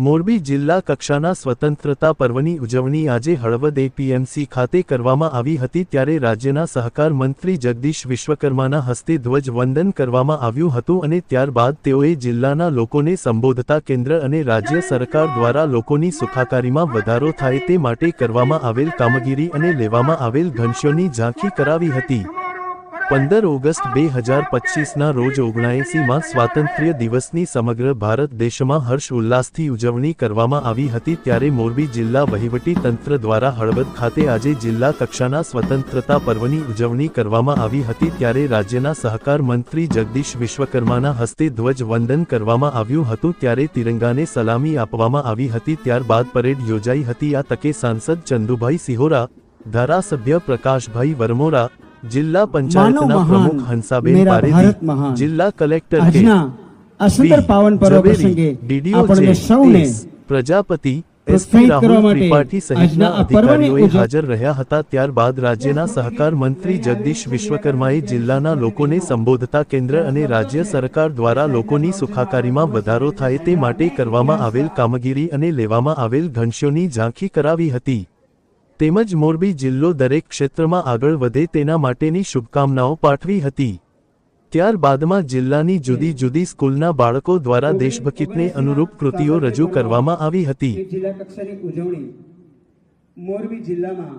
મોરબી જિલ્લા કક્ષાના સ્વતંત્રતા પર્વની ઉજવણી આજે હળવદ એપીએમસી ખાતે કરવામાં આવી હતી ત્યારે રાજ્યના સહકાર મંત્રી જગદીશ વિશ્વકર્માના હસ્તે ધ્વજવંદન કરવામાં આવ્યું હતું અને ત્યારબાદ તેઓએ જિલ્લાના લોકોને સંબોધતા કેન્દ્ર અને રાજ્ય સરકાર દ્વારા લોકોની સુખાકારીમાં વધારો થાય તે માટે કરવામાં આવેલ કામગીરી અને લેવામાં આવેલ ઘનશ્યોની ઝાંખી કરાવી હતી. પંદર ઓગસ્ટ બે હજાર પચીસના રોજ ઓગણાએંસીમાં સ્વાતંત્ર્ય દિવસની સમગ્ર ભારત દેશમાં હર્ષ ઉલ્લાસથી ઉજવણી કરવામાં આવી હતી ત્યારે મોરબી જિલ્લા વહીવટી તંત્ર દ્વારા હળવદ ખાતે આજે જિલ્લા કક્ષાના સ્વતંત્રતા પર્વની ઉજવણી કરવામાં આવી હતી ત્યારે રાજ્યના સહકાર મંત્રી જગદીશ વિશ્વકર્માના હસ્તે ધ્વજવંદન કરવામાં આવ્યું હતું ત્યારે તિરંગાને સલામી આપવામાં આવી હતી ત્યારબાદ પરેડ યોજાઈ હતી આ તકે સાંસદ ચંદુભાઈ સિહોરા, ધારાસભ્ય પ્રકાશભાઈ વરમોરા જિલ્લા પંચાયતના પ્રમુખ હંસાબેન મહાન. જિલ્લા કલેક્ટર આજના આ સુંદર પાવન પર્વ પ્રસંગે આપણને સૌને પ્રજાપતિ ત્રિપાઠી સહિતના અધિકારીઓએ હાજર રહ્યા હતા. ત્યારબાદ રાજ્યના સહકાર મંત્રી જગદીશ વિશ્વકર્માએ જિલ્લાના લોકોને સંબોધતા કેન્દ્ર અને રાજ્ય સરકાર દ્વારા લોકોની સુખાકારીમાં વધારો થાય તે માટે કરવામાં આવેલ કામગીરી અને લેવામાં આવેલ ઘનશ્યોની ઝાંખી કરાવી હતી. તેમજ મોરબી જિલ્લો દરેક ક્ષેત્રમાં આગળ વધે તેના માટેની શુભકામનાઓ પાઠવી હતી. ત્યારબાદમાં જિલ્લાની જુદી જુદી સ્કૂલના બાળકો દ્વારા દેશભક્તિને અનુરૂપ કૃતિઓ રજૂ કરવામાં આવી હતી. જિલ્લા કક્ષાની ઉજવણી મોરબી જિલ્લામાં